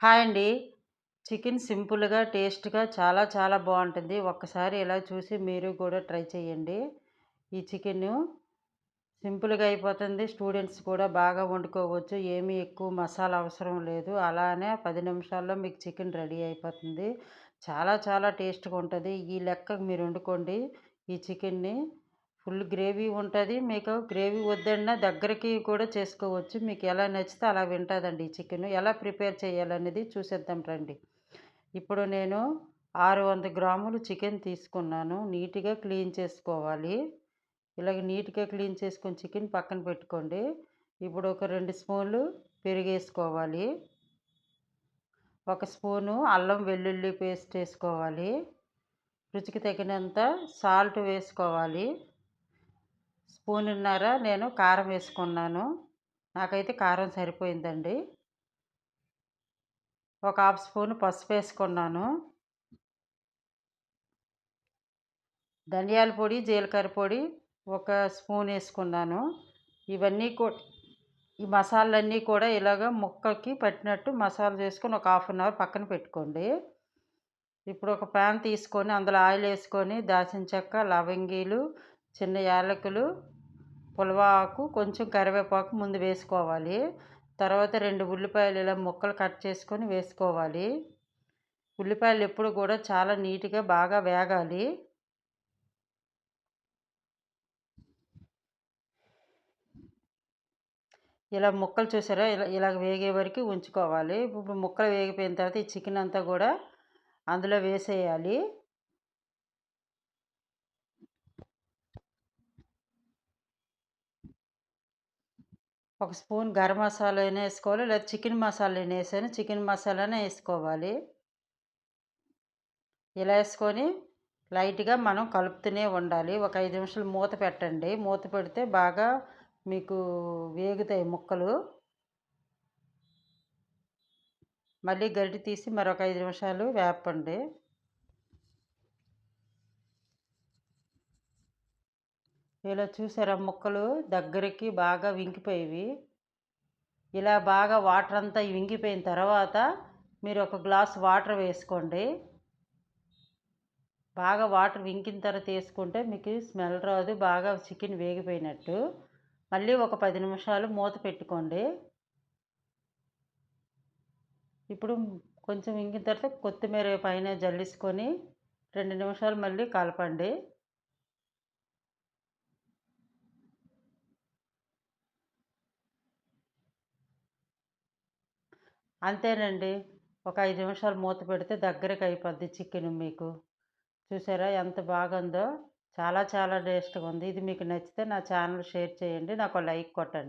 Hi అండి. Chicken సింపుల్గా టేస్ట్గా చాలా చాలా బాగుంటుంది ఒక్కసారి ఇలా చూసి మీరు కూడా ట్రై చేయండి ఈ చికెన్ సింపుల్గా అయిపోతుంది. స్టూడెంట్స్ కూడా బాగా వండుకోవచ్చు. ఏమీ ఎక్కువ మసాలా అవసరం లేదు. అలానే పది నిమిషాల్లో మీకు చికెన్ రెడీ అయిపోతుంది. చాలా చాలా టేస్ట్గా ఉంటుంది. ఈ లెక్కకు మీరు వండుకోండి. ఈ చికెన్ని ఫుల్ గ్రేవీ ఉంటుంది. మీకు గ్రేవీ వద్దన్నా దగ్గరికి కూడా చేసుకోవచ్చు. మీకు ఎలా నచ్చితే అలా వింటుందండి ఈ చికెన్. ఎలా ప్రిపేర్ చేయాలనేది చూసేద్దాం రండి. ఇప్పుడు నేను ఆరు వంద గ్రాములు చికెన్ తీసుకున్నాను. నీట్గా క్లీన్ చేసుకోవాలి. ఇలాగ నీట్గా క్లీన్ చేసుకొని చికెన్ పక్కన పెట్టుకోండి. ఇప్పుడు ఒక రెండు స్పూన్లు పెరిగేసుకోవాలి. ఒక స్పూను అల్లం వెల్లుల్లి పేస్ట్ వేసుకోవాలి. రుచికి తగినంత సాల్ట్ వేసుకోవాలి. స్పూనున్నర నేను కారం వేసుకున్నాను. నాకైతే కారం సరిపోయిందండి. ఒక హాఫ్ స్పూన్ పసుపు వేసుకున్నాను. ధనియాల పొడి జీలకర్ర పొడి ఒక స్పూన్ వేసుకున్నాను. ఇవన్నీ కూడా ఈ మసాలన్నీ కూడా ఇలాగ ముక్కకి పట్టినట్టు మసాలా చేసుకొని ఒక హాఫ్ అన్ అవర్ పక్కన పెట్టుకోండి. ఇప్పుడు ఒక ప్యాన్ తీసుకొని అందులో ఆయిల్ వేసుకొని దాచిన చెక్క లవంగీలు చిన్న యాలకులు పులవాకు కొంచెం కరివేపాకు ముందు వేసుకోవాలి. తర్వాత రెండు ఉల్లిపాయలు ఇలా ముక్కలు కట్ చేసుకొని వేసుకోవాలి. ఉల్లిపాయలు ఎప్పుడు కూడా చాలా నీట్గా బాగా వేగాలి. ఇలా ముక్కలు చూసారా? ఇలా ఇలా వేగే వరకు ఉంచుకోవాలి. ఇప్పుడు ముక్కలు వేగిపోయిన తర్వాత ఈ చికెన్ అంతా కూడా అందులో వేసేయాలి. ఒక స్పూన్ గరం మసాలా అయినా వేసుకోవాలి లేదా చికెన్ మసాలా అయినా వేసాను చికెన్ మసాలానే వేసుకోవాలి. ఇలా వేసుకొని లైట్గా మనం కలుపుతూనే ఉండాలి. ఒక ఐదు నిమిషాలు మూత పెట్టండి. మూత పెడితే బాగా మీకు వేగుతాయి ముక్కలు. మళ్ళీ గరిటె తీసి మరొక ఐదు నిమిషాలు వేపండి. ఇలా చూసారా? ముక్కలు దగ్గరికి బాగా వింకిపోయేవి ఇలా బాగా వాటర్ అంతా వింగిపోయిన తర్వాత మీరు ఒక గ్లాస్ వాటర్ వేసుకోండి. బాగా వాటర్ వింకిన తర్వాత వేసుకుంటే మీకు స్మెల్ రాదు బాగా చికెన్ వేగిపోయినట్టు. మళ్ళీ ఒక పది నిమిషాలు మూత పెట్టుకోండి. ఇప్పుడు కొంచెం ఇంకిన తర్వాత కొత్తిమీర పైన జల్లిసుకొని రెండు నిమిషాలు మళ్ళీ కలపండి. అంతేనండి. ఒక ఐదు నిమిషాలు మూత పెడితే దగ్గరకు అయిపోద్ది చికెన్ మీకు. చూసారా ఎంత బాగుందో? చాలా చాలా టేస్ట్గా ఉంది. ఇది మీకు నచ్చితే నా ఛానల్ షేర్ చేయండి. నాకు లైక్ కొట్టండి.